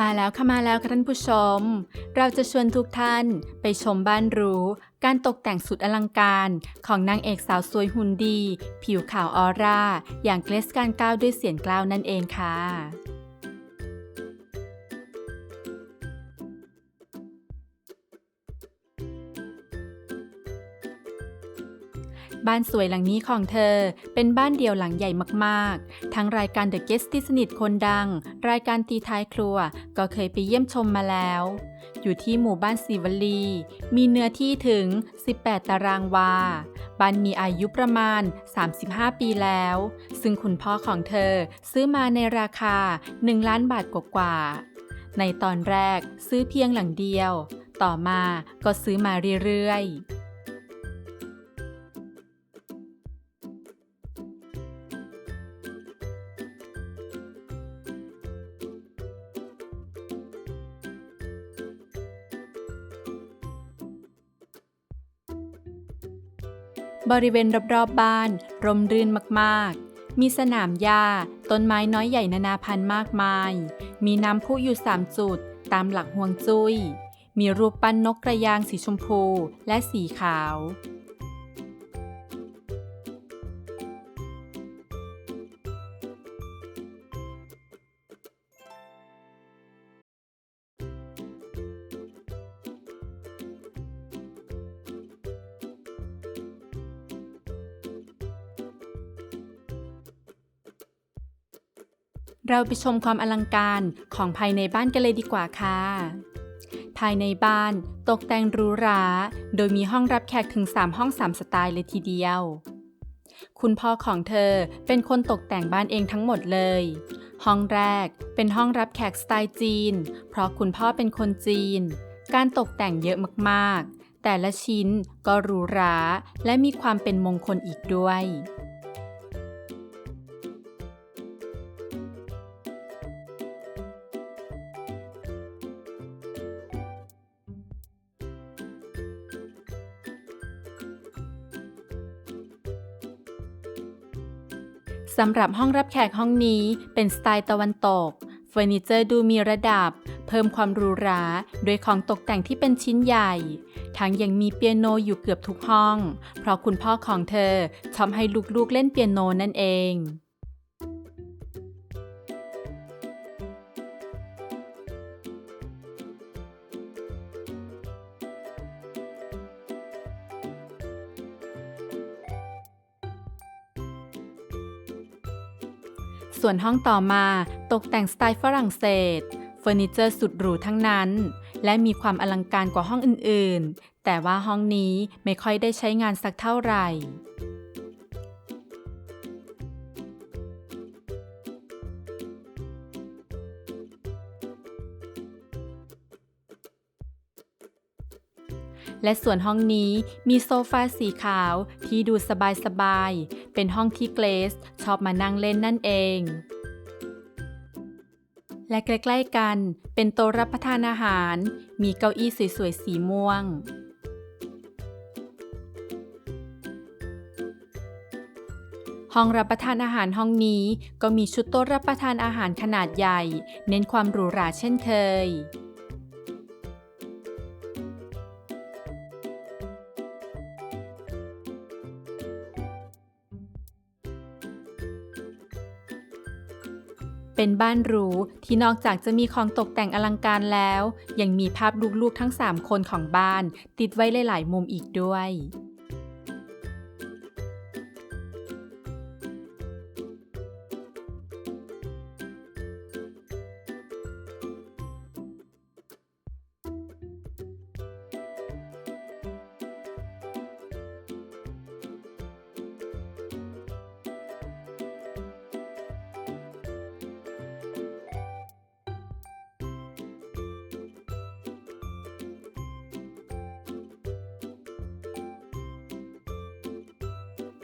มาแล้วค่ะมาแล้วค่ะท่านผู้ชม เราจะชวนทุกท่านไปชมบ้านหรู การตกแต่งสุดอลังการของนางเอกสาวสวยหุ่นดี ผิวขาวออร่า อย่างเกรซการก้าวด้วยเสียงกล้าวนั่นเองค่ะ บ้านสวยหลังนี้ของเธอ เป็นบ้านเดี่ยวหลังใหญ่มากๆ ทั้งรายการ The Guest ที่สนิทคนดัง รายการตีท้ายครัว ก็เคยไปเยี่ยมชมมาแล้ว อยู่ที่หมู่บ้านสีวลี มีเนื้อที่ถึง 18 ตารางวา บ้านมีอายุประมาณ 35 ปีแล้ว ซึ่งคุณพ่อของเธอซื้อมาในราคา 1 ล้านบาทกว่าๆในตอนแรกซื้อเพียงหลังเดียว ต่อมาก็ซื้อมาเรื่อยๆ บริเวณรอบๆบบ้านร่มรื่นมากๆ มีสนามหญ้า ต้นไม้น้อยใหญ่นานาพันธุ์มากมาย มีน้ำพุอยู่สามจุด ตามหลักห่วงจุย้ย มีรูปปั้นนกกระยางสีชมพูและสีขาว เราไปชมความอลังการของภายในบ้านกันเลยดีกว่าค่ะ ภายในบ้านตกแต่งหรูหรา โดยมีห้องรับแขกถึง 3 ห้อง 3 สไตล์เลยทีเดียว คุณพ่อของเธอเป็นคนตกแต่งบ้านเองทั้งหมดเลย ห้องแรกเป็นห้องรับแขกสไตล์จีน เพราะคุณพ่อเป็นคนจีน การตกแต่งเยอะมากๆ แต่ละชิ้นก็หรูหราและมีความเป็นมงคลอีกด้วย สำหรับห้องรับแขกห้องนี้เป็นสไตล์ตะวันตก เฟอร์นิเจอร์ดูมีระดับ เพิ่มความหรูหราด้วยของตกแต่งที่เป็นชิ้นใหญ่ ทั้งยังมีเปียโนอยู่เกือบทุกห้อง เพราะคุณพ่อของเธอชอบให้ลูกๆเล่นเปียโนนั่นเอง ส่วนห้องต่อมาตกแต่งสไตล์ฝรั่งเศส เฟอร์นิเจอร์สุดหรูทั้งนั้น และมีความอลังการกว่าห้องอื่นๆ แต่ว่าห้องนี้ไม่ค่อยได้ใช้งานสักเท่าไหร่ และส่วนห้องนี้มีโซฟาสีขาวที่ดูสบายๆ เป็นห้องที่เกรซชอบมานั่งเล่นนั่นเอง และใกล้ๆกันเป็นโต๊ะรับประทานอาหาร มีเก้าอี้สวยๆ สีม่วงห้องรับประทานอาหารห้องนี้ก็มีชุดโต๊ะรับประทานอาหารขนาดใหญ่ เน้นความหรูหราเช่นเคย เป็นบ้านหรูที่นอกจากจะมีของตกแต่งอลังการแล้ว ยังมีภาพลูกๆทั้ง 3 คนของบ้าน ติดไว้หลายๆมุมอีกด้วย